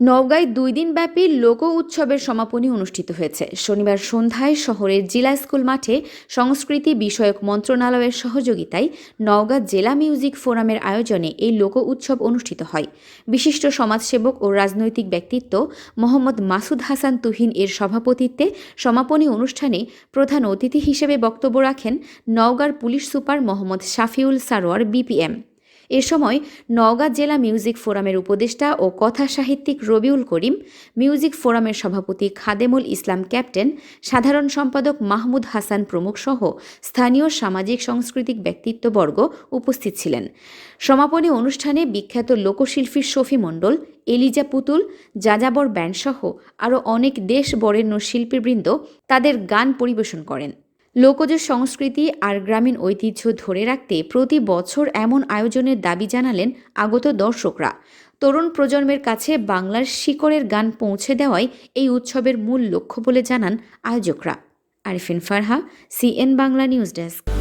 নওগাঁয় দুই দিনব্যাপী লোক উৎসবের সমাপনী অনুষ্ঠিত হয়েছে। শনিবার সন্ধ্যায় শহরের জিলা স্কুল মাঠে সংস্কৃতি বিষয়ক মন্ত্রণালয়ের সহযোগিতায় নওগাঁ জেলা মিউজিক ফোরামের আয়োজনে এই লোক উৎসব অনুষ্ঠিত হয়। বিশিষ্ট সমাজসেবক ও রাজনৈতিক ব্যক্তিত্ব মোহাম্মদ মাসুদ হাসান তুহিন এর সভাপতিত্বে সমাপনী অনুষ্ঠানে প্রধান অতিথি হিসেবে বক্তব্য রাখেন নওগাঁর police super Mohammad Shafiul Sarwar, BPM. এ সময় নওগাঁ জেলা মিউজিক ফোরামের উপদেষ্টা ও কথা সাহিত্যিক রবিউল করিম, মিউজিক ফোরামের সভাপতি খাদেমুল ইসলাম ক্যাপ্টেন, সাধারণ সম্পাদক মাহমুদ হাসান প্রমুখ সহ স্থানীয় সামাজিক সাংস্কৃতিক ব্যক্তিত্ববর্গ উপস্থিত ছিলেন। সমাপনী অনুষ্ঠানে বিখ্যাত লোকশিল্পী শফি মণ্ডল, এলিজা পুতুল, যাযাবর ব্যান্ডসহ আরও অনেক দেশ বরেণ্য শিল্পীবৃন্দ তাদের গান পরিবেশন করেন। লোকজ সংস্কৃতি আর গ্রামীণ ঐতিহ্য ধরে রাখতে প্রতি বছর এমন আয়োজনের দাবি জানালেন আগত দর্শকরা। তরুণ প্রজন্মের কাছে বাংলার শিকড়ের গান পৌঁছে দেওয়াই এই উৎসবের মূল লক্ষ্য বলে জানান আয়োজকরা। Arifin Farha, CN Bangla news desk.